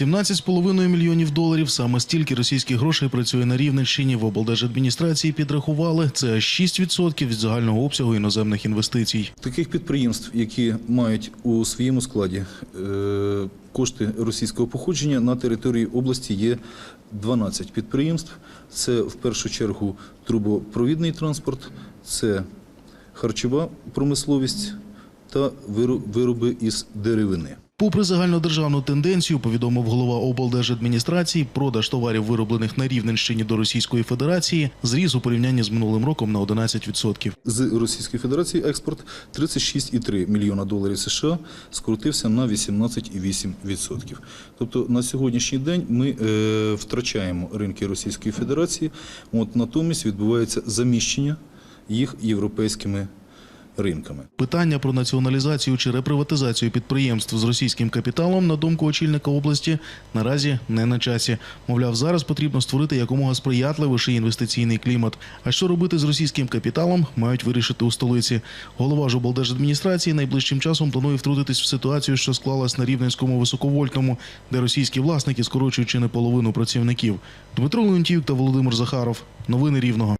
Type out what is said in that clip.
17,5 мільйонів доларів. Саме стільки російських грошей працює на Рівненщині. В облдержадміністрації підрахували. Це аж 6% від загального обсягу іноземних інвестицій. Таких підприємств, які мають у своєму складі е, кошти російського походження на території області є 12 підприємств. Це в першу чергу трубопровідний транспорт, це харчова промисловість та виро- вироби із деревини. Попри загальнодержавну тенденцію, повідомив голова облдержадміністрації, продаж товарів, вироблених на Рівненщині до Російської Федерації, зріс у порівнянні з минулим роком на 11%. З Російської Федерації експорт 36,3 мільйона доларів США скоротився на 18,8%. Тобто на сьогоднішній день ми е, втрачаємо ринки Російської Федерації, от натомість відбувається заміщення їх європейськими ринками. Питання про націоналізацію чи реприватизацію підприємств з російським капіталом, на думку очільника області, наразі не на часі. Мовляв, зараз потрібно створити якомога сприятливіший інвестиційний клімат. А що робити з російським капіталом, мають вирішити у столиці. Голова ж облдержадміністрації найближчим часом планує втрутитись в ситуацію, що склалась на рівненському високовольтному, де російські власники скорочують чи не половину працівників. Дмитро Леонтіюк та Володимир Захаров. Новини Рівного.